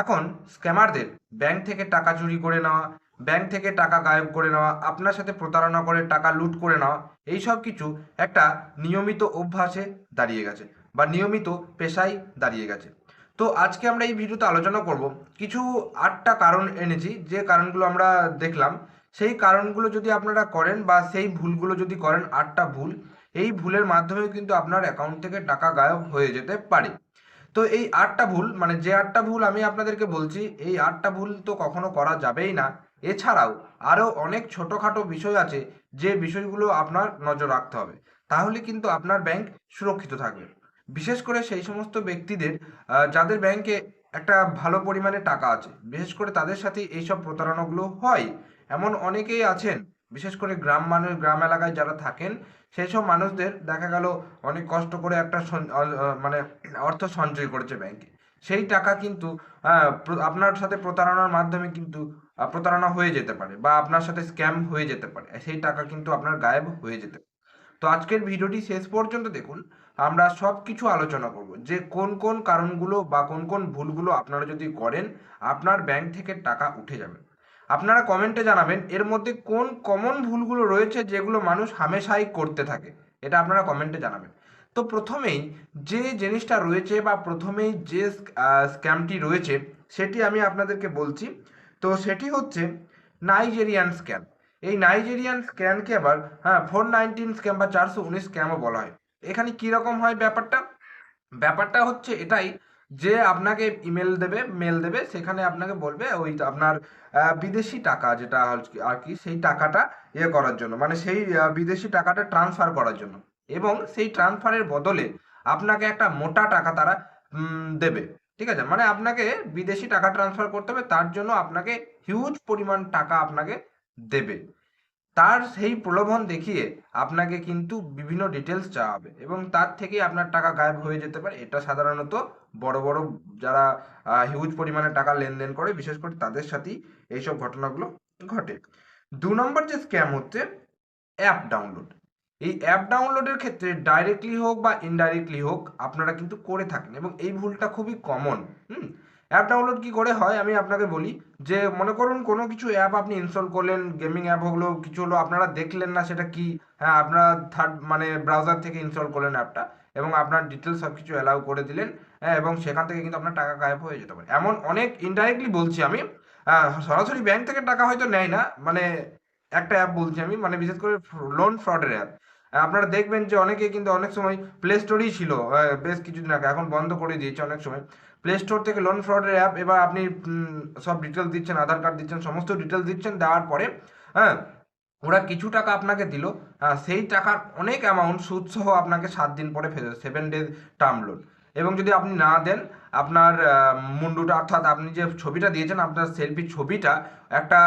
এখন স্ক্যামারদের ব্যাংক থেকে টাকা চুরি করে নেওয়া, ব্যাংক থেকে টাকা গায়েব করে নেওয়া, আপনার সাথে প্রতারণা করে টাকা লুট করে নেওয়া, এই সব কিছু একটা নিয়মিত অভ্যাসে দাঁড়িয়ে গেছে বা নিয়মিত পেশায় দাঁড়িয়ে গেছে। তো আজকে আমরা এই ভিডিওতে আলোচনা করব, কিছু আটটা কারণ এনেছি, যে কারণগুলো আমরা দেখলাম, সেই কারণগুলো যদি আপনারা করেন বা সেই ভুলগুলো যদি করেন, আটটা ভুল, এই ভুলের মাধ্যমে কিন্তু আপনার অ্যাকাউন্ট থেকে টাকা গায়েব হয়ে যেতে পারে। তো এই আটটা ভুল মানে যে আটটা ভুল আমি আপনাদেরকে বলছি, এই আটটা ভুল তো কখনো করা যাবেই না। এছাড়াও আরও অনেক ছোটোখাটো বিষয় আছে, যে বিষয়গুলো আপনার নজর রাখতে হবে। তাহলে কিন্তু আপনার ব্যাংক সুরক্ষিত থাকবে। বিশেষ করে সেই সমস্ত ব্যক্তিদের যাদের ব্যাংকে একটা ভালো পরিমাণে টাকা আছে। বিশেষ করে তাদের সাথে এইসব প্রতারণাগুলো হয়। এমন অনেকেই আছেন বিশেষ করে গ্রাম মানুষ, গ্রাম এলাকায় যারা থাকেন, সেই সব মানুষদের দেখা গেল অনেক কষ্ট করে একটা মানে অর্থ সঞ্চয় করেছে ব্যাংকে সেই টাকা কিন্তু আপনার সাথে প্রতারণার মাধ্যমে কিন্তু প্রতারণা হয়ে যেতে পারে বা আপনার সাথে স্ক্যাম হয়ে যেতে পারে। সেই টাকা কিন্তু আপনার গায়েব হয়ে যেতে পারে। তো আজকের ভিডিওটি শেষ পর্যন্ত দেখুন। আমরা সব কিছু আলোচনা করব। যে কোন কোন কারণগুলো বা কোন কোন ভুলগুলো আপনারা যদি করেন, আপনার ব্যাংক থেকে টাকা উঠে যাবে। আপনারা কমেন্টে জানাবেন এর মধ্যে কোন কমন ভুলগুলো রয়েছে যেগুলো মানুষ হামেশাই করতে থাকে, এটা আপনারা কমেন্টে জানাবেন। তো প্রথমেই যে জিনিসটা রয়েছে বা প্রথমেই যে স্ক্যামটি রয়েছে, সেটি আমি আপনাদেরকে বলছি। তো সেটি হচ্ছে নাইজেরিয়ান স্ক্যাম এই নাইজেরিয়ান স্ক্যামকে আবার হ্যাঁ ফোর নাইনটিন স্ক্যাম বা চারশো উনিশ স্ক্যামও বলা হয়। এখানে কীরকম হয় ব্যাপারটা? ব্যাপারটা হচ্ছে এটাই যে আপনাকে ইমেল দেবে মেল দেবে, সেখানে আপনাকে বলবে ওই আপনার বিদেশি টাকা যেটা আর- কি সেই টাকাটা ইয়ে করার জন্য। মানে সেই বিদেশি টাকাটা ট্রান্সফার করার জন্য। এবং সেই ট্রান্সফারের বদলে আপনাকে একটা মোটা টাকা তারা দেবে। ঠিক আছে? মানে আপনাকে বিদেশি টাকা ট্রান্সফার করতে হবে, তার জন্য আপনাকে হিউজ পরিমাণ টাকা আপনাকে দেবে। তার সেই প্রলোভন দেখিয়ে আপনাকে কিন্তু বিভিন্ন ডিটেলস চাওয়া হবে এবং তার থেকেই আপনার টাকা গায়েব হয়ে যেতে পারে। এটা সাধারণত বড় বড় যারা হিউজ পরিমাণে টাকা লেনদেন করে, বিশেষ করে তাদের সাথেই এইসব ঘটনাগুলো ঘটে। দু নম্বর যে স্ক্যাম হচ্ছে অ্যাপ ডাউনলোড এই অ্যাপ ডাউনলোডের ক্ষেত্রে ডাইরেক্টলি হোক বা ইনডাইরেক্টলি হোক, আপনারা কিন্তু করে থাকেন এবং এই ভুলটা খুবই কমন হুম? অ্যাপ ডাউনলোড কি করে হয় আমি আপনাকে বলি, যে মনে করুন কোনো কিছু অ্যাপ আপনি ইনস্টল করলেন গেমিং অ্যাপ হলো, কিছু হলো, আপনারা দেখলেন না সেটা কি হ্যাঁ আপনারা থার্ড মানে ব্রাউজার থেকে ইনস্টল করলেন অ্যাপটা এবং আপনার ডিটেলস সব কিছু অ্যালাউ করে দিলেন হ্যাঁ এবং সেখান থেকে কিন্তু আপনার টাকা গায়েব হয়ে যেতে পারে। এমন অনেক ইনডাইরেক্টলি বলছি আমি সরাসরি ব্যাংক থেকে টাকা হয়তো নেয় না মানে একটা অ্যাপ বলছি আমি মানে বিশেষ করে লোন ফ্রডের অ্যাপ আপনারা দেখবেন যে অনেকে কিন্তু অনেক সময় প্লে স্টোরই ছিল বেশ কিছুদিন আগে, এখন বন্ধ করে দিয়েছে অনেক সময়। প্লে স্টোর থেকে লোন ফ্রডের অ্যাপ এবার আপনি সব ডিটেলস দিচ্ছেন, আধার কার্ড দিচ্ছেন, সমস্ত ডিটেলস দিচ্ছেন, দেওয়ার পরে হ্যাঁ ওরা কিছু টাকা আপনাকে দিল সেই টাকার অনেক অ্যামাউন্ট সুদসহ আপনাকে সাত দিন পরে ফেরত সেভেন ডেজ টার্ম লোন এবং যদি আপনি না দেন, আপনার মুন্ডুটা, অর্থাৎ আপনি যে ছবিটা দিয়েছেন, আপনার সেলফি ছবিটা, একটা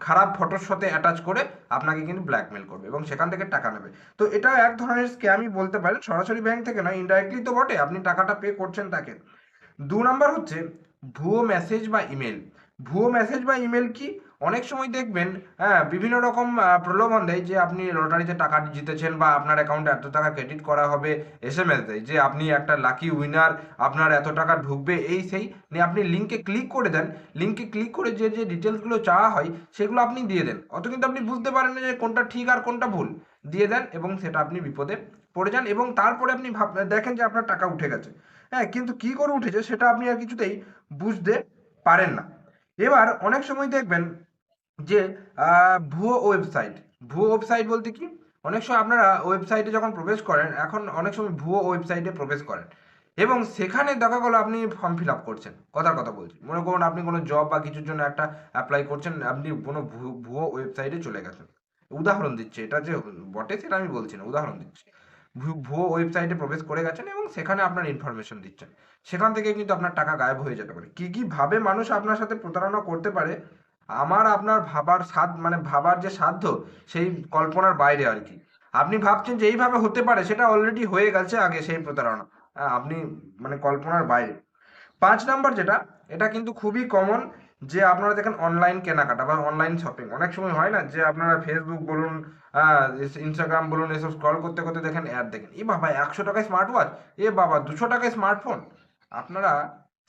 খারাপ ফটোর সাথে অ্যাটাচ করে আপনাকে কিন্তু ব্ল্যাকমেল করবে এবং সেখান থেকে টাকা নেবে। তো এটা এক ধরনের স্ক্যামই বলতে পারেন, সরাসরি ব্যাংক থেকে নয় ইনডাইরেক্টলি তো বটে, আপনি টাকাটা পে করছেন তাকে। দু নম্বর হচ্ছে, ভুয়ো মেসেজ বা ইমেল ভুয়ো মেসেজ বা ইমেল কি? অনেক সময় দেখবেন হ্যাঁ বিভিন্ন রকম প্রলোভন দেয় যে আপনি লটারিতে টাকা জিতেছেন বা আপনার অ্যাকাউন্টে এত টাকা ক্রেডিট করা হবে এস এম এস দেয় যে আপনি একটা লাকি উইনার আপনার এত টাকা ঢুকবে, এই সেই নিয়ে আপনি লিঙ্কে ক্লিক করে দেন। লিঙ্কে ক্লিক করে যে যে ডিটেলসগুলো চাওয়া হয়, সেগুলো আপনি দিয়ে দেন। অত কিন্তু আপনি বুঝতে পারেন না যে কোনটা ঠিক আর কোনটা ভুল। দিয়ে দেন এবং সেটা আপনি বিপদে পড়ে যান এবং তারপরে আপনি ভাব, দেখেন যে আপনার টাকা উঠে গেছে। হ্যাঁ কিন্তু কি করে উঠেছে সেটা আপনি আর কিছুতেই বুঝতে পারেন না। এবার অনেক সময় দেখবেন যে ভুয়ো ওয়েবসাইট। ভুয়ো ওয়েবসাইট বলতে কি? অনেক সময় আপনারা ওয়েবসাইটে যখন প্রবেশ করেন, এখন অনেক সময় ভুয়ো ওয়েবসাইটে প্রবেশ করেন। এবং সেখানে দেখা গেলো আপনি ফর্ম ফিল আপ করছেন। কথার কথা বলছি। মনে করুন আপনি কোনো জব বা কিছুর জন্য একটা অ্যাপ্লাই করছেন, আপনি কোনো ভুয়ো ওয়েবসাইটে চলে গেছেন। উদাহরণ দিচ্ছে, এটা যে বটে সেটা আমি বলছি না, উদাহরণ দিচ্ছি। ভুয়ো ওয়েবসাইটে প্রবেশ করে গেছেন এবং সেখানে আপনার ইনফরমেশন দিচ্ছেন। সেখান থেকে কিন্তু আপনার টাকা গায়েব হয়ে যেতে পারে। কি কি ভাবে মানুষ আপনার সাথে প্রতারণা করতে পারে আমার আপনার ভাবার সাধ মানে ভাবার যে সাধ্য, সেই কল্পনার বাইরে আর কি। আপনি ভাবছেন যে এইভাবে হতে পারে, সেটা অলরেডি হয়ে গেছে আগে সেই প্রতারণা। আপনি মানে কল্পনার বাইরে। পাঁচ নাম্বার যেটা, এটা কিন্তু খুবই কমন যে আপনারা দেখেন অনলাইন কেনাকাটা বা অনলাইন শপিং অনেক সময় হয় না যে আপনারা ফেসবুক বলুন ইনস্টাগ্রাম বলুন, এসব স্ক্রল করতে করতে দেখেন অ্যাড দেখেন। এ বাবা, একশো টাকায় স্মার্ট ওয়াচ এ বাবা, দুশো টাকায় স্মার্টফোন আপনারা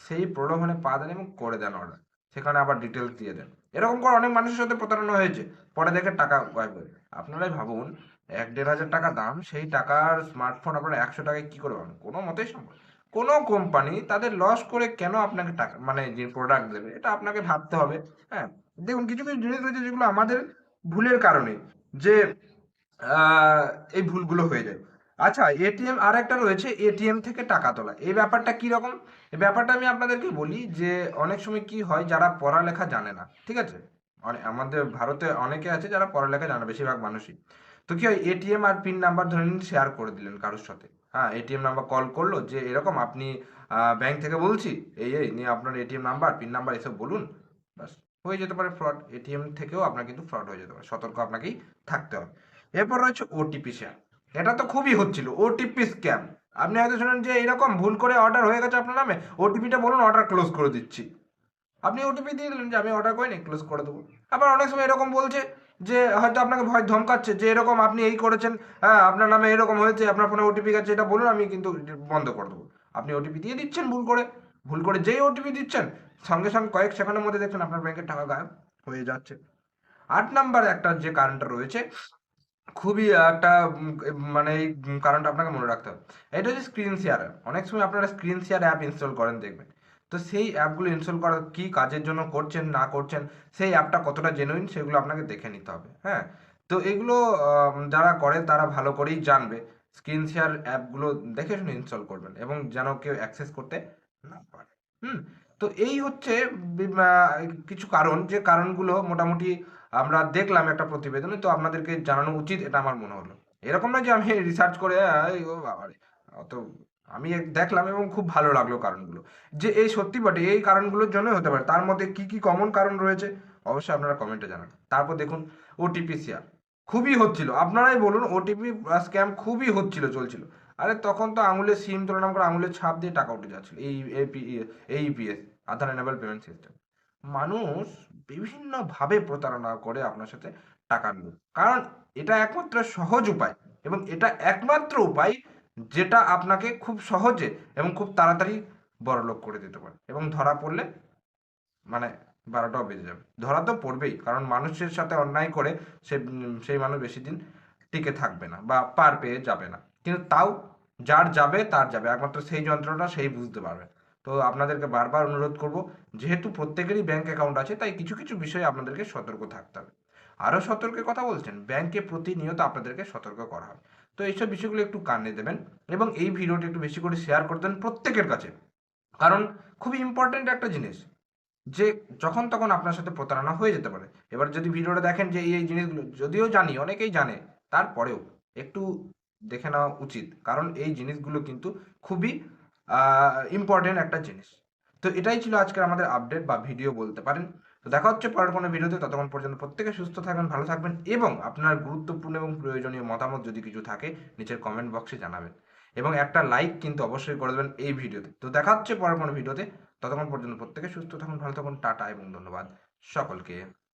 সেই প্রলোভনে পা দেন এবং করে দেন অর্ডার সেখানে আবার ডিটেলস দিয়ে দেন। এরকম করে অনেক মানুষের সাথে প্রতারণা হয়েছে। পরে দেখে টাকা হয়ে যায়। আপনারাই ভাবুন, এক দেড় হাজার টাকা দাম, সেই টাকার স্মার্টফোন আপনারা একশো টাকায় কি করে পাবেন? কোনো মতেই সম্ভব কোনো কোম্পানি তাদের লস করে কেন আপনাকে টাকা মানে যে প্রোডাক্ট দেবে, এটা আপনাকে ভাবতে হবে। হ্যাঁ দেখুন, কিছু কিছু জিনিস রয়েছে যেগুলো আমাদের ভুলের কারণে যে এই ভুলগুলো হয়ে যায়। আচ্ছা এটিএম আর একটা রয়েছে এটিএম থেকে টাকা তোলা। এই ব্যাপারটা কি রকম? এই ব্যাপারটা আমি আপনাদেরকে বলি যে, অনেক সময় কি হয়, যারা পড়ালেখা জানে না, ঠিক আছে? অনে- আমাদের ভারতে অনেকে আছে যারা পড়ালেখা জানে বেশিরভাগ মানুষই। তো কি হয় এটিএম আর পিন নাম্বার ধরে নিন শেয়ার করে দিলেন কারোর সাথে। হ্যাঁ এটিএম নাম্বার কল করল যে, এরকম আপনি ব্যাংক থেকে বলছি, এই এই, নিয়ে আপনার এটিএম নাম্বার পিন নাম্বার এসব বলুন। বাস হয়ে যেতে পারে ফ্রড এটিএম থেকেও আপনার কিন্তু ফ্রড হয়ে যেতে পারে। সতর্ক আপনাকেই থাকতে হবে। এরপর রয়েছে ওটিপি শেয়ার এটা তো খুবই হচ্ছিল ওটিপি স্ক্যাম আপনি হয়তো শুনেন যে এরকম ভুল করে অর্ডার হয়ে গেছে আপনার নামে ওটিপিটা বলুন অর্ডার ক্লোজ করে দিচ্ছি। আপনি ওটিপি দিয়ে দিলেন যে আমি অর্ডার করিনি ক্লোজ করে দেবো। আবার অনেক সময় এরকম বলছে যে হয়তো আপনাকে ভয় ধমকাচ্ছে যে এরকম আপনি এই করেছেন হ্যাঁ আপনার নামে এরকম হয়েছে, আপনার ফোনে ওটিপি গেছে, এটা বলুন, আমি কিন্তু বন্ধ করে দেবো। আপনি ওটিপি দিয়ে দিচ্ছেন ভুল করে। ভুল করে যেই ওটিপি দিচ্ছেন, সঙ্গে সঙ্গে কয়েক সেকেন্ডের মধ্যে দেখছেন আপনার ব্যাংকের টাকা গায়েব হয়ে যাচ্ছে। আট নাম্বার একটা যে কারণটা রয়েছে খুবই একটা মানে এই কারণটা আপনাকে মনে রাখতে হবে। এটা হচ্ছে স্ক্রিন শেয়ার অনেক সময় আপনারা স্ক্রিন শেয়ার অ্যাপ ইনস্টল করেন দেখবেন। তো সেই অ্যাপগুলো ইনস্টল করা কি কাজের জন্য করছেন, না করছেন, সেই অ্যাপটা কতটা জেনুইন সেগুলো আপনাকে দেখে নিতে হবে হ্যাঁ? তো এগুলো যারা করে তারা ভালো করেই জানবে। স্ক্রিন শেয়ার অ্যাপগুলো দেখে শুনে ইনস্টল করবেন এবং যেন কেউ অ্যাক্সেস করতে না পারে। হুম? তো এই হচ্ছে কিছু কারণ। যে কারণগুলো মোটামুটি আমরা দেখলাম একটা প্রতিবেদনে, তো আপনাদেরকে জানানো উচিত এটা আমার মনে হলো। এরকম না যে আমি রিসার্চ করে ও অত আমি দেখলাম এবং খুব ভালো লাগল কারণগুলো। যে এই সত্যি বটে, এই কারণগুলোর জন্যই হতে পারে। তার মধ্যে কি কি কমন কারণ রয়েছে? অবশ্যই আপনারা কমেন্টে জানান। তারপর দেখুন ওটিপি শেয়ার খুবই হচ্ছিল। আপনারাই বলুন ওটিপি স্ক্যাম খুবই হচ্ছিল, চলছিল। আরে তখন তো আঙুলের সিম তুলনা করে আঙুলের ছাপ দিয়ে টাকা উঠে যাচ্ছিল। এই এই EPS Aadhaar enable payment system মানুষ বিভিন্নভাবে প্রতারণা করে আপনার সাথে টাকা নেবে কারণ এটা একমাত্র সহজ উপায় এবং এটা একমাত্র উপায় যেটা আপনাকে খুব সহজে এবং খুব তাড়াতাড়ি বড়লোক করে দিতে পারে। এবং ধরা পড়লে মানে বারোটাও বেজে যাবে। ধরা তো পড়বেই, কারণ মানুষের সাথে অন্যায় করে সে, সেই মানুষ বেশি দিন টিকে থাকবে না বা পার পেয়ে যাবে না। কিন্তু তাও যার যাবে, তার যাবে। একমাত্র সেই যন্ত্রটা সেই বুঝতে পারবে। তো আপনাদেরকে বারবার অনুরোধ করব, যেহেতু প্রত্যেকেরই ব্যাংক অ্যাকাউন্ট আছে, তাই কিছু কিছু বিষয়ে আপনাদেরকে সতর্ক থাকতে হবে। আরও সতর্কের কথা বলছেন ব্যাংকে প্রতিনিয়ত আপনাদেরকে সতর্ক করা হবে তো এইসব বিষয়গুলো একটু কানে দেবেন এবং এই ভিডিওটি একটু বেশি করে শেয়ার করে দেন প্রত্যেকের কাছে। কারণ খুবই ইম্পর্ট্যান্ট একটা জিনিস যে যখন তখন আপনার সাথে প্রতারণা হয়ে যেতে পারে। এবার যদি ভিডিওটা দেখেন যে এই এই জিনিসগুলো, যদিও জানি, অনেকেই জানে, তারপরেও একটু দেখে নেওয়া উচিত। কারণ এই জিনিসগুলো কিন্তু খুবই ইম্পর্টেন্ট একটা জিনিস। তো এটাই ছিল আজকের আমাদের আপডেট বা ভিডিও বলতে পারেন। তো দেখা হচ্ছে পরের কোনো ভিডিওতে ততক্ষণ পর্যন্ত প্রত্যেকে সুস্থ থাকবেন, ভালো থাকবেন এবং আপনার গুরুত্বপূর্ণ এবং প্রয়োজনীয় মতামত যদি কিছু থাকে, নিচের কমেন্ট বক্সে জানাবেন। এবং একটা লাইক কিন্তু অবশ্যই করে দেবেন এই ভিডিওতে তো। দেখা হচ্ছে পরের কোনো ভিডিওতে ততক্ষণ পর্যন্ত প্রত্যেকে সুস্থ থাকুন, ভালো থাকুন, টাটা এবং ধন্যবাদ সকলকে।